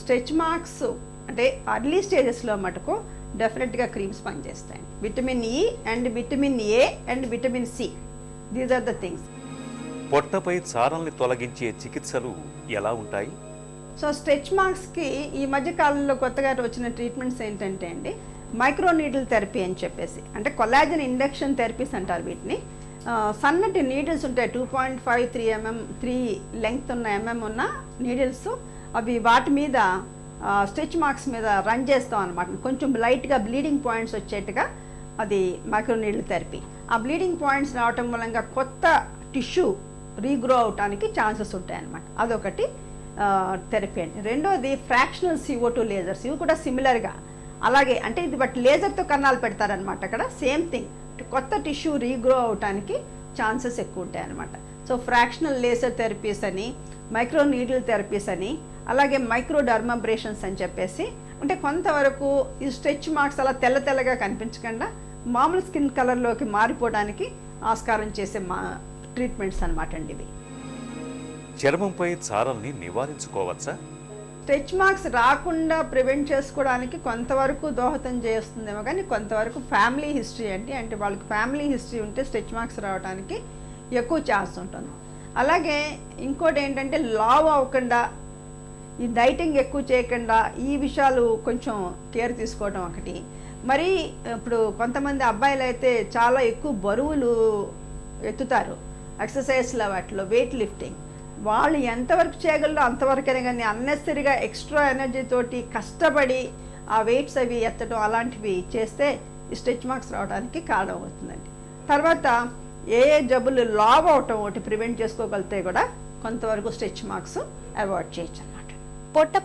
Stretch marks అంటే early స్టేజెస్లో మటుకు డెఫినెట్గా క్రీమ్స్ పనిచేస్తాయి. Vitamin E and vitamin A and vitamin C these are the things పొట్టపై చారల్ని తొలగించే చికిత్సలు ఎలా ఉంటాయి? సో స్ట్రెచ్ మార్క్స్కి ఈ మధ్య కాలంలో కొత్తగా వచ్చిన ట్రీట్మెంట్స్ ఏంటంటే అండి మైక్రో నీడిల్ థెరపీ అని చెప్పేసి అంటే కొలాజన్ ఇండక్షన్ థెరపీస్ అంటారు వీటిని. సన్నటి నీడిల్స్ ఉంటాయి two point five three mm three length ఉన్న ఎంఎం ఉన్న నీడిల్స్ అవి వాటి మీద స్టిచ్ మార్క్స్ మీద రన్ చేస్తాం అనమాట కొంచెం లైట్గా బ్లీడింగ్ పాయింట్స్ వచ్చేట్టుగా అది మైక్రో నీడిల్ థెరపీ. ఆ బ్లీడింగ్ పాయింట్స్ రావటం మూలంగా కొత్త టిష్యూ రీగ్రో అవటానికి ఛాన్సెస్ ఉంటాయన్నమాట అదొకటి థెరపీ అండి. రెండోది ఫ్రాక్షనల్ సిఓ టూ లేజర్స్. ఇవి కూడా సిమిలర్గా. అలాగే అంటే ఇది బట్ లేజర్తో కన్నాలు పెడతారనమాట అక్కడ. Same thing. కొత్త టిష్యూ రీగ్రో అవటానికి ఛాన్సెస్ ఎక్కువ ఉంటాయి అనమాట సో ఫ్రాక్షనల్ లేజర్ థెరపీస్ అని మైక్రో నీడిల్ థెరపీస్ అని అలాగే మైక్రో డర్మబ్రేషన్స్ అని చెప్పేసి అంటే కొంతవరకు ఈ స్ట్రెచ్ మార్క్స్ అలా తెల్ల తెల్లగా కనిపించకుండా మామూలు స్కిన్ కలర్లోకి మారిపోవడానికి ఆస్కారం చేసే మా ట్రీట్మెంట్స్ అనమాట అండి ఇవి. చర్మంపై చారల్ని నివారించుకోవచ్చా? స్ట్రెచ్ మార్క్స్ రాకుండా ప్రివెంట్ చేసుకోవడానికి కొంతవరకు దోహదం చేస్తుందేమో కానీ కొంతవరకు ఫ్యామిలీ హిస్టరీ అంటే అంటే వాళ్ళకి ఫ్యామిలీ హిస్టరీ ఉంటే స్ట్రెచ్ మార్క్స్ రావడానికి ఎక్కువ ఛాన్స్ ఉంటుంది. అలాగే ఇంకోటి ఏంటంటే లావ్ అవ్వకుండా ఈ డైటింగ్ ఎక్కువ చేయకుండా ఈ విషయాలు కొంచెం కేర్ తీసుకోవడం ఒకటి. మరి ఇప్పుడు కొంతమంది అబ్బాయిలు అయితే చాలా ఎక్కువ బరువులు ఎత్తుతారు. ఎక్సర్సైజ్ల వాటిలో వెయిట్ లిఫ్టింగ్. వాళ్ళు ఎంతవరకు చేయగలరో అంతవరకైనా కానీ అన్నెసరిగా ఎక్స్ట్రా ఎనర్జీ తోటి కష్టపడి ఆ వెయిట్స్ అవి ఎత్తడం అలాంటివి చేస్తే స్టిచ్ మార్క్స్ రావడానికి కారణం అవుతుందండి. తర్వాత ఏ ఏ జబ్బులు లావ్ అవటం ఒకటి ప్రివెంట్ చేసుకోగలిగితే కూడా కొంతవరకు స్టిచ్ మార్క్స్ అవాయిడ్ చేయొచ్చు பொட்ட